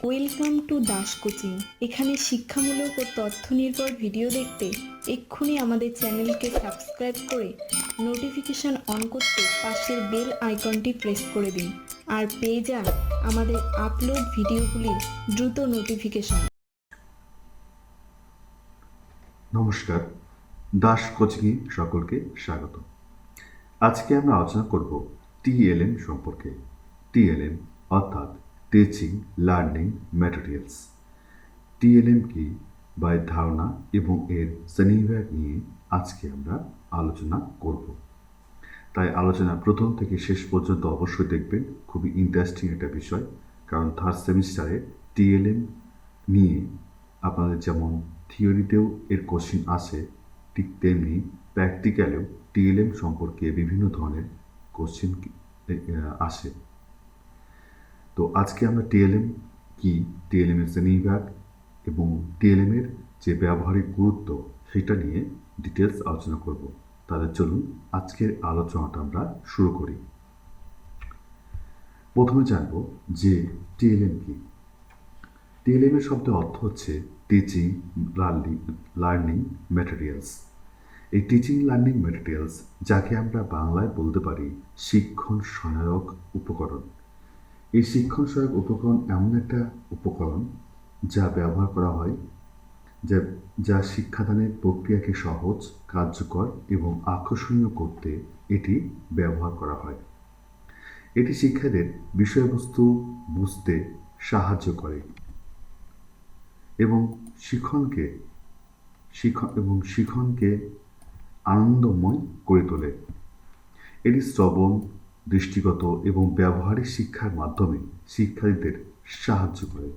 Welcome to Das coaching এখানে শিক্ষামূলক ও তথ্য নির্ভর ভিডিও দেখতে এক্ষুনি আমাদের চ্যানেলকে সাবস্ক্রাইব করে নোটিফিকেশন অন করতে পাশের বেল আইকনটি প্রেস করে দিন। আর পেয়ে যান আমাদের আপলোড ভিডিওগুলির দ্রুত নোটিফিকেশন। নমস্কার। দাস কোচিংয়ে সকলকে স্বাগত। আজকে আমরা আলোচনা করব টিএলএম সম্পর্কে। টিএলএম অর্থাৎ টিচিং লার্নিং ম্যাটেরিয়ালস টিএলএম কি বা এর ধারণা এবং এর শ্রেণীবিভাগ নিয়ে আজকে আমরা আলোচনা করব। তাই আলোচনা প্রথম থেকে শেষ পর্যন্ত অবশ্যই দেখবেন, খুবই ইন্টারেস্টিং একটা বিষয়, কারণ থার্ড সেমিস্টারে টিএলএম নিয়ে আপনাদের যেমন থিওরিতেও এর কোশ্চিন আসে, ঠিক তেমনি প্র্যাকটিক্যালেও টিএলএম সম্পর্কে বিভিন্ন ধরনের কোশ্চিন আসে। তো আজকে আমরা টিএলএম কি? টিএলএম এর শ্রেণীবিভাগ এবং টিএলএম এর যে ব্যবহারিক গুরুত্ব সেটা নিয়ে ডিটেলস আলোচনা করব। তাহলে চলুন আজকের আলোচনাটা আমরা শুরু করি। প্রথমে জানব যে টিএলএম কি? টিএলএম এর শব্দের অর্থ হচ্ছে টিচিং লার্নিং লার্নিং ম্যাটেরিয়ালস এই টিচিং লার্নিং ম্যাটেরিয়ালস যাকে আমরা বাংলায় বলতে পারি শিক্ষণ সহায়ক উপকরণ। এই শিক্ষণ সহায়ক উপকরণ এমন একটা উপকরণ যা ব্যবহার করা হয়, যা যা শিক্ষাদানের প্রক্রিয়াকে সহজ, কার্যকর এবং আকর্ষণীয় করতে এটি ব্যবহার করা হয়। এটি শিক্ষাদের বিষয়বস্তু বুঝতে সাহায্য করে এবং শিক্ষণকে, শিক্ষণ এবং শিক্ষণকে আনন্দময় করে তোলে। এটি শ্রবণ দৃষ্টিগত এবং ব্যবহারিক শিক্ষার মাধ্যমে শিক্ষার্থীদের সাহায্য করে।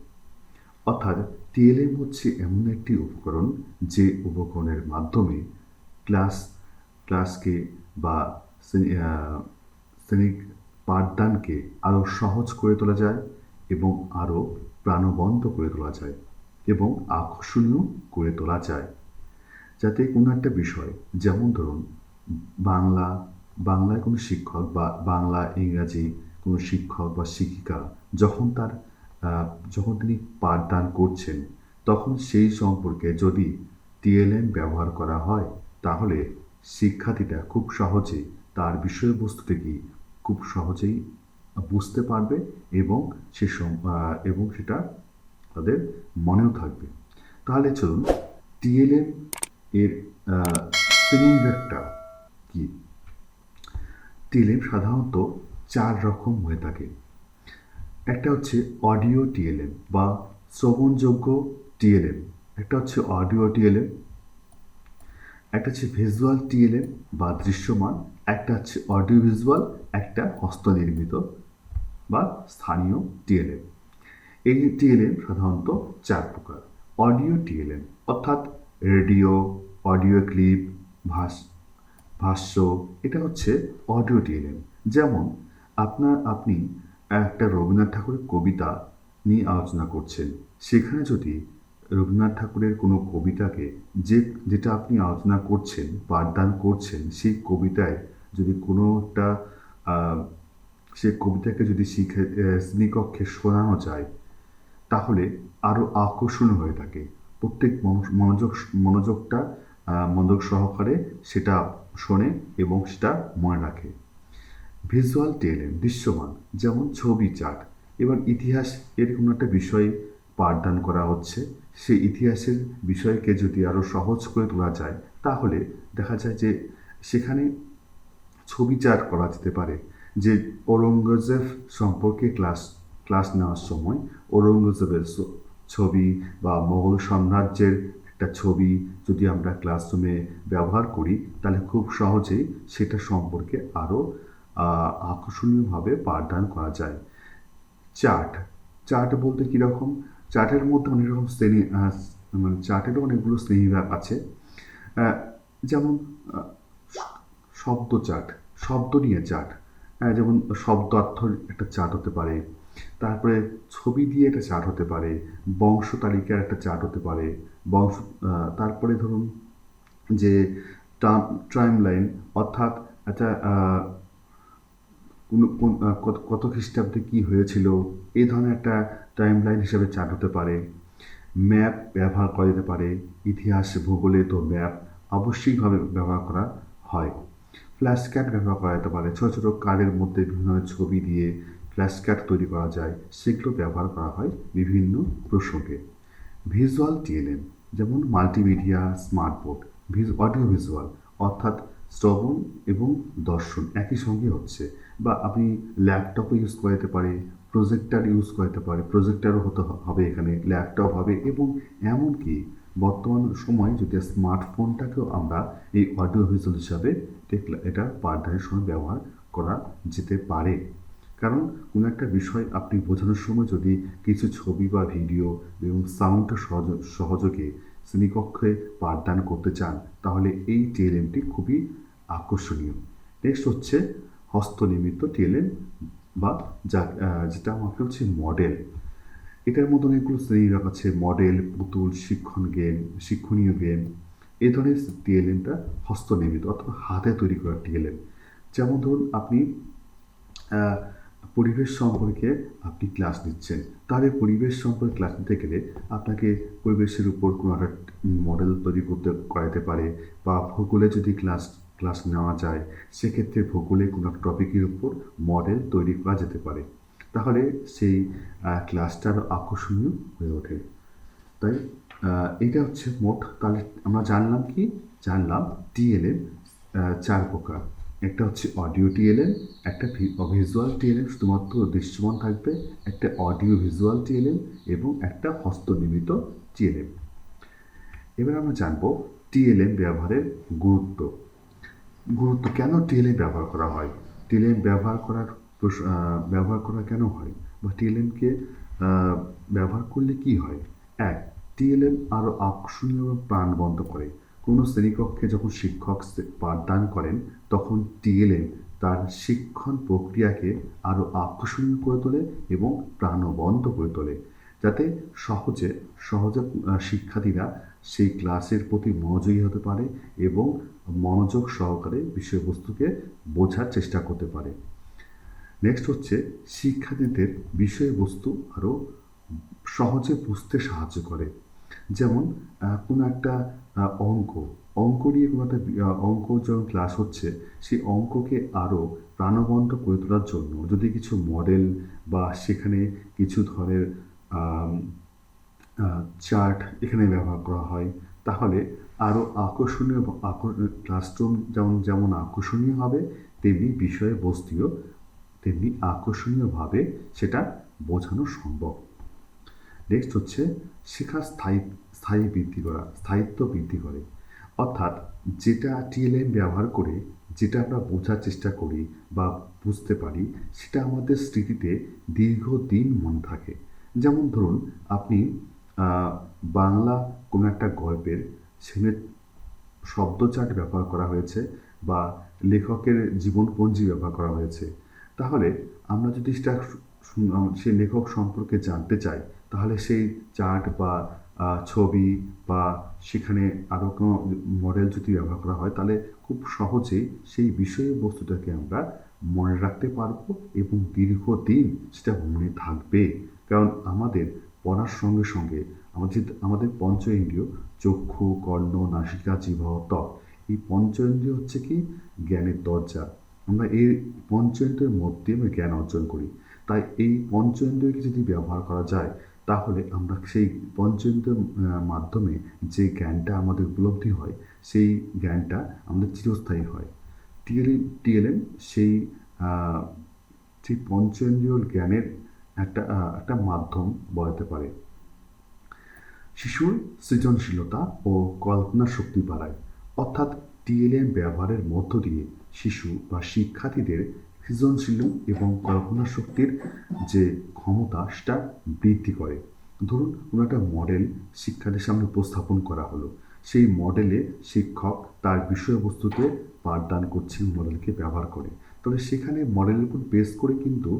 অর্থাৎ টিএলএম হচ্ছে এমন একটি উপকরণ যে উপকরণের মাধ্যমে ক্লাস, ক্লাসকে বা শ্রেণিক পাঠদানকে আরও সহজ করে তোলা যায় এবং আরও প্রাণবন্ত করে তোলা যায় এবং আকর্ষণীয় করে তোলা যায়। যাতে কোনো একটা বিষয়, যেমন ধরুন বাংলা বাংলায় কোনো শিক্ষক বা বাংলা, ইংরাজি কোনো শিক্ষক বা শিক্ষিকা যখন তার যখন তিনি পাঠদান করছেন, তখন সেই সম্পর্কে যদি টিএলএম ব্যবহার করা হয়, তাহলে শিক্ষার্থীরা খুব সহজেই তার বিষয়বস্তুটি খুব সহজেই বুঝতে পারবে এবং সে এবং সেটা তাদের মনেও থাকবে। তাহলে চলুন টিএলএম এর শ্রেণীবিভাগটা কি? টিএলএম সাধারণত চার রকম হয়ে থাকে। একটা হচ্ছে অডিও টিএলএম বা শ্রবণযোগ্য টিএলএম। একটা হচ্ছে অডিও টিএলএম, একটা হচ্ছে ভিজুয়াল টিএলএম বা দৃশ্যমান, একটা হচ্ছে অডিও ভিজুয়াল একটা হস্তনির্মিত বা স্থানীয় টিএলএম। এই টিএলএম সাধারণত চার প্রকার। অডিও টিএলএম, অর্থাৎ রেডিও, অডিও ক্লিপ, ভাস ভাষ্য, এটা হচ্ছে অডিও টিএলএম যেমন, আপনার, আপনি একটা রবীন্দ্রনাথ ঠাকুরের কবিতা নিয়ে আলোচনা করছেন। সেখানে যদি রবীন্দ্রনাথ ঠাকুরের কোনো কবিতাকে যে, যেটা আপনি আলোচনা করছেন, পাঠদান করছেন, সেই কবিতায় যদি কোনো একটা সেই কবিতাকে যদি শিখে শ্রেণীকক্ষে শোনানো যায়, তাহলে আরও আকর্ষণীয় হয়ে থাকে। প্রত্যেক মনোযোগ, মনোযোগটা মনোযোগ সহকারে সেটা শোনে এবং সেটা মনে রাখে। ভিজুয়াল টেলেন দৃশ্যমান, যেমন ছবি চাট। এবার ইতিহাস এর কোনো একটা বিষয়ে পাঠদান করা হচ্ছে। সেই ইতিহাসের বিষয়কে যদি আরও সহজ করে তোলা যায়, তাহলে দেখা যায় যে সেখানে ছবি চাট করা যেতে পারে। যে ঔরঙ্গজেব সম্পর্কে ক্লাস ক্লাস নেওয়ার সময় ঔরঙ্গজেবের ছবি বা মোগল সাম্রাজ্যের একটা ছবি যদি আমরা ক্লাসরুমে ব্যবহার করি, তাহলে খুব সহজেই সেটা সম্পর্কে আরও আকর্ষণীয়ভাবে পাঠদান করা যায়। চার্ট চার্ট বলতে কীরকম চার্টের মধ্যে অনেক রকম শ্রেণি মানে চার্টেরও অনেকগুলো শ্রেণীবিভাগ আছে। যেমন শব্দ চার্ট শব্দ নিয়ে চার্ট যেমন শব্দ অর্থ একটা চার্ট হতে পারে। তারপরে ছবি দিয়ে একটা চার্ট হতে পারে, বংশ তালিকার একটা চার্ট হতে পারে, বংশ তারপরে ধরুন যে টাইম লাইন অর্থাৎ একটা কোন কত খ্রিস্টাব্দে কী হয়েছিল এই ধরনের একটা টাইম লাইন হিসেবে চার্ট হতে পারে। ম্যাপ ব্যবহার করা যেতে পারে, ইতিহাস, ভূগোলে তো ম্যাপ অবশ্যইভাবে ব্যবহার করা হয়। ফ্ল্যাশ কার্ড ব্যবহার করা যেতে পারে, ছোটো ছোটো কার্ডের মধ্যে বিভিন্ন ছবি দিয়ে ফ্ল্যাশ কার্ড তৈরি করা যায়। সেগুলো ব্যবহার করা হয় বিভিন্ন প্রসঙ্গে। ভিজুয়াল টিএলএম যেমন মাল্টিমিডিয়া স্মার্ট বোর্ড ভিজ অডিও ভিজুয়াল অর্থাৎ শ্রবণ এবং দর্শন একই সঙ্গে হচ্ছে। বা আপনি ল্যাপটপও ইউজ করাতে পারে, প্রজেক্টার ইউজ করাতে পারে, প্রজেক্টারও হতে হবে এখানে, ল্যাপটপ হবে এবং এমনকি বর্তমান সময় যদি স্মার্টফোনটাকেও আমরা এই অডিও ভিজুয়াল হিসাবে এটা পাঠদানের সময় ব্যবহার করা যেতে পারে। কারণ কোনো একটা বিষয় আপনি বোঝানোর সময় যদি কিছু ছবি বা ভিডিও এবং সাউন্ডের সহজ, সহযোগে শ্রেণীকক্ষে পাঠদান করতে চান, তাহলে এই টিএলএমটি খুবই আকর্ষণীয়। নেক্সট হচ্ছে হস্তনির্মিত টিএলএম বা যা যেটা আমাকে হচ্ছে মডেল এটার মধ্যে অনেকগুলো শ্রেণীবিভাগ আছে মডেল পুতুল, শিক্ষণ গেম শিক্ষণীয় গেম এই ধরনের টিএলএমটা হস্তনির্মিত অথবা হাতে তৈরি করা টিএলএম যেমন ধরুন আপনি পরিবেশ সম্পর্কে আপনি ক্লাস নিচ্ছেন। তাহলে পরিবেশ সম্পর্কে ক্লাস নিতে গেলে আপনাকে পরিবেশের উপর কোনো একটা মডেল তৈরি করতে করাতে পারে বা ভূগোলে যদি ক্লাস ক্লাস নেওয়া যায়, সেক্ষেত্রে ভূগোলে কোনো টপিকের উপর মডেল তৈরি করা যেতে পারে। তাহলে সেই ক্লাসটা আরও আকর্ষণীয় হয়ে ওঠে। তাই এটা হচ্ছে মোট, তাহলে আমরা জানলাম কি? জানলাম টিএলএম চার প্রকার। একটা হচ্ছে অডিও টিএলএন একটা ভিজুয়াল টিএলএম শুধুমাত্র দৃশ্যমান থাকবে একটা অডিও ভিজুয়াল টিএলএন এবং একটা হস্তনির্মিত টিএলএম এবার আমরা জানব টিএলএম ব্যবহারের গুরুত্ব। গুরুত্ব কেন টিএলএম ব্যবহার করা হয়? টিএলএম ব্যবহার করার ব্যবহার করা কেন হয়? বা টিএলএমকে ব্যবহার করলে কি হয়? এক টিএলএম আরও আকর্ষণীয় প্রাণবন্ত করে। কোনো শ্রেণীকক্ষে যখন শিক্ষক পাঠদান করেন, তখন টিএলএম তার শিক্ষণ প্রক্রিয়াকে আরও আকর্ষণীয় করে তোলে এবং প্রাণবন্ত করে তোলে, যাতে সহজে সহজে শিক্ষার্থীরা সেই ক্লাসের প্রতি মনোযোগী হতে পারে এবং মনোযোগ সহকারে বিষয়বস্তুকে বোঝার চেষ্টা করতে পারে। নেক্সট হচ্ছে শিক্ষার্থীদের বিষয়বস্তু আরও সহজে বুঝতে সাহায্য করে। যেমন কোনো একটা অঙ্ক অঙ্ক নিয়ে কোনো একটা অঙ্ক যখন ক্লাস হচ্ছে, সেই অঙ্ককে আরও প্রাণবন্ত করে তোলার জন্য যদি কিছু মডেল বা সেখানে কিছু ধরনের চার্ট এখানে ব্যবহার করা হয়, তাহলে আরও আকর্ষণীয় ক্লাসরুম যেমন যেমন আকর্ষণীয় হবে, তেমনি বিষয়ে বিষয়বস্তুও তেমনি আকর্ষণীয়ভাবে সেটা বোঝানো সম্ভব। নেক্সট হচ্ছে শেখা স্থায়ী স্থায়ী বৃদ্ধি করা, স্থায়িত্ব বৃদ্ধি করে। অর্থাৎ যেটা টিএলএম ব্যবহার করে, যেটা আমরা বোঝার চেষ্টা করি বা বুঝতে পারি, সেটা আমাদের স্মৃতিতে দীর্ঘদিন মনে থাকে। যেমন ধরুন, আপনি বাংলা কোনো একটা গল্পের সেখানে শব্দচাট ব্যবহার করা হয়েছে বা লেখকের জীবনপঞ্জি ব্যবহার করা হয়েছে। তাহলে আমরা যদি সেটা সে লেখক সম্পর্কে জানতে চাই তাহলে সেই চার্ট বা ছবি বা সেখানে আরও কোনো মডেল যদি ব্যবহার করা হয়, তাহলে খুব সহজেই সেই বিষয়বস্তুটাকে আমরা মনে রাখতে পারব এবং দীর্ঘদিন সেটা মনে থাকবে। কারণ আমাদের পড়ার সঙ্গে সঙ্গে আমাদের আমাদের পঞ্চ ইন্দ্রিয় চক্ষু, কর্ণ, নাসিকা, জিহ্বা, ত্বক, এই পঞ্চ ইন্দ্রিয় হচ্ছে কি? জ্ঞানের দরজা। আমরা এই পঞ্চ ইন্দ্রিয়ের মধ্যে জ্ঞান অর্জন করি। তাই এই পঞ্চ ইন্দ্রিয়কে যদি ব্যবহার করা যায় তাহলে আমরা সেই পঞ্চেন্দ্রের মাধ্যমে যে জ্ঞানটা আমাদের উপলব্ধি হয়, সেই জ্ঞানটা আমাদের চিরস্থায়ী হয়। টিএলএম টিএলএম সেই সেই পঞ্চেন্দ্রিয় জ্ঞানের একটা একটা মাধ্যম বলাতে পারে। শিশুর সৃজনশীলতা ও কল্পনা শক্তি বাড়ায়। অর্থাৎ টিএলএম ব্যবহারের মধ্য দিয়ে শিশু বা শিক্ষার্থীদের সৃজনশীল এবং কল্পনা শক্তির যে ক্ষমতা, সেটা বৃদ্ধি করে। ধরুন, কোনো একটা মডেল শিক্ষার্থীর সামনে উপস্থাপন করা হলো। সেই মডেলে শিক্ষক তার বিষয়বস্তুতে পাঠদান করছে মডেলকে ব্যবহার করে। তবে সেখানে মডেলের উপর বেস করে কিন্তু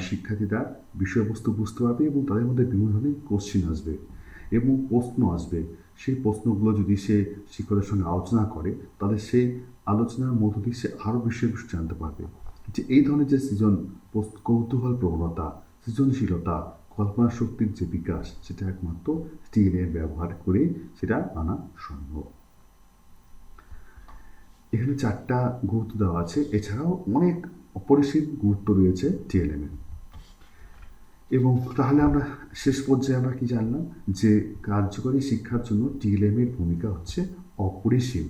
শিক্ষার্থীরা বিষয়বস্তু বুঝতে পারবে এবং তাদের মধ্যে বিভিন্ন ধরনের কোশ্চিন আসবে এবং প্রশ্ন আসবে। সেই প্রশ্নগুলো যদি সে শিক্ষকের সঙ্গে আলোচনা করে, তাহলে সেই আলোচনার মধ্য দিয়ে সে আরও বিষয়বস্তু জানতে পারবে। যে এই ধরনের যে সৃজন কৌতূহল প্রবণতা, সৃজনশীলতা, কল্পনা শক্তির যে বিকাশ, সেটা একমাত্র টিএলএম ব্যবহার করে সেটা আনা সম্ভব। এখানে চারটা গুরুত্ব দেওয়া আছে। এছাড়াও অনেক অপরিসীম গুরুত্ব রয়েছে টিএলএম এর এবং তাহলে আমরা শেষ পর্যায়ে আমরা কি জানলাম? যে কার্যকরী শিক্ষার জন্য টিএলএম এর ভূমিকা হচ্ছে অপরিসীম।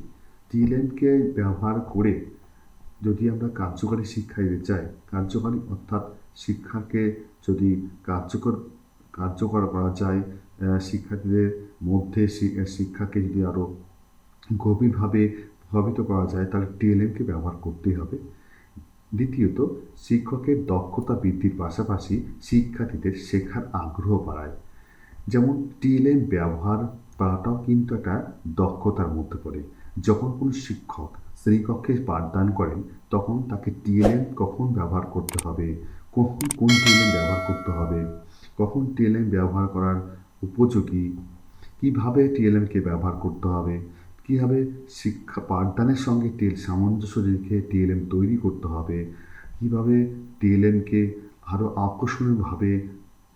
টিএলএমকে ব্যবহার করে যদি আমরা কার্যকরী দিতে চাই কার্যকরী অর্থাৎ শিক্ষাকে যদি কার্যকর কার্যকর করা যায় শিক্ষার্থীদের মধ্যে শিক্ষাকে যদি আরও গভীরভাবে প্রভাবিত করা যায়, তাহলে টিএলএমকে ব্যবহার করতেই হবে। দ্বিতীয়ত, শিক্ষকের দক্ষতা বৃদ্ধির পাশাপাশি শিক্ষার্থীদের শেখার আগ্রহ বাড়ায়। যেমন টিএলএম ব্যবহার করাটাও কিন্তু একটা দক্ষতার মধ্যে পড়ে। যখন কোনো শিক্ষক শ্রেণীকক্ষে পাঠদান করেন, তখন তাকে টিএলএম কখন ব্যবহার করতে হবে, কখন কোন টিএলএম ব্যবহার করতে হবে, কখন টিএলএম ব্যবহার করার উপযোগী, কীভাবে টিএলএমকে ব্যবহার করতে হবে, কীভাবে শিক্ষা, পাঠদানের সঙ্গে টিএল সামঞ্জস্য রেখে টিএলএম তৈরি করতে হবে, কীভাবে টিএলএমকে আরও আকর্ষণীয়ভাবে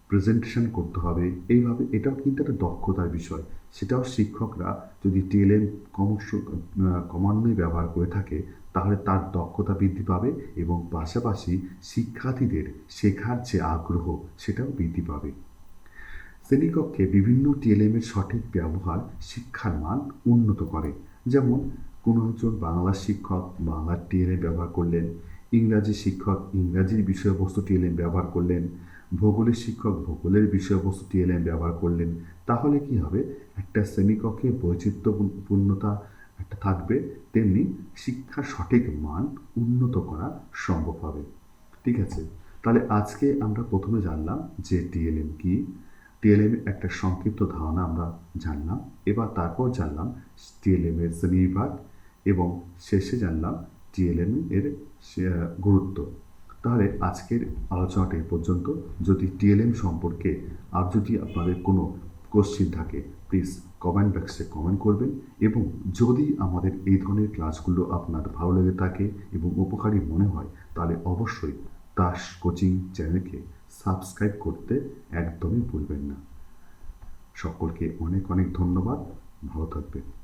প্রেজেন্টেশন করতে হবে। এইভাবে এটাও কিন্তু একটা দক্ষতার বিষয়। সেটাও শিক্ষকরা যদি টিএলএম ক্রমশ ক্রমান্বয়ে ব্যবহার করে থাকে, তাহলে তার দক্ষতা বৃদ্ধি পাবে এবং পাশাপাশি শিক্ষার্থীদের শেখার যে আগ্রহ, সেটাও বৃদ্ধি পাবে। শ্রেণীকক্ষে বিভিন্ন টিএলএমের সঠিক ব্যবহার শিক্ষার মান উন্নত করে। যেমন, কোনো একজন বাংলা শিক্ষক বাংলার টিএলএম ব্যবহার করলেন, ইংরাজি শিক্ষক ইংরাজির বিষয়বস্তু টিএলএম ব্যবহার করলেন ভূগোলের শিক্ষক ভূগোলের বিষয়বস্তু টিএলএম ব্যবহার করলেন, তাহলে কি হবে? একটা শ্রেণীকক্ষে বৈচিত্র্যপূর্ণতা একটা থাকবে, তেমনি শিক্ষার সঠিক মান উন্নত করা সম্ভব হবে। ঠিক আছে? তাহলে আজকে আমরা প্রথমে জানলাম যে টিএলএম কি। টিএলএম একটা সংক্ষিপ্ত ধারণা আমরা জানলাম, এবার তারপর জানলাম টিএলএম এর শ্রেণীবিভাগ এবং শেষে জানলাম টিএলএম এর গুরুত্ব। তাহলে আজকের আলোচনাটা এই পর্যন্ত। যদি টিএলএম সম্পর্কে আর যদি আপনাদের কোনো কোশ্চিন থাকে প্লিজ কমেন্ট বক্সে কমেন্ট করবেন এবং যদি আমাদের এই ধরনের ক্লাসগুলো আপনার ভালো লেগে থাকে এবং উপকারী মনে হয়, তাহলে অবশ্যই দাস কোচিং চ্যানেলকে সাবস্ক্রাইব করতে একদমই ভুলবেন না। সকলকে অনেক অনেক ধন্যবাদ। ভালো থাকবেন।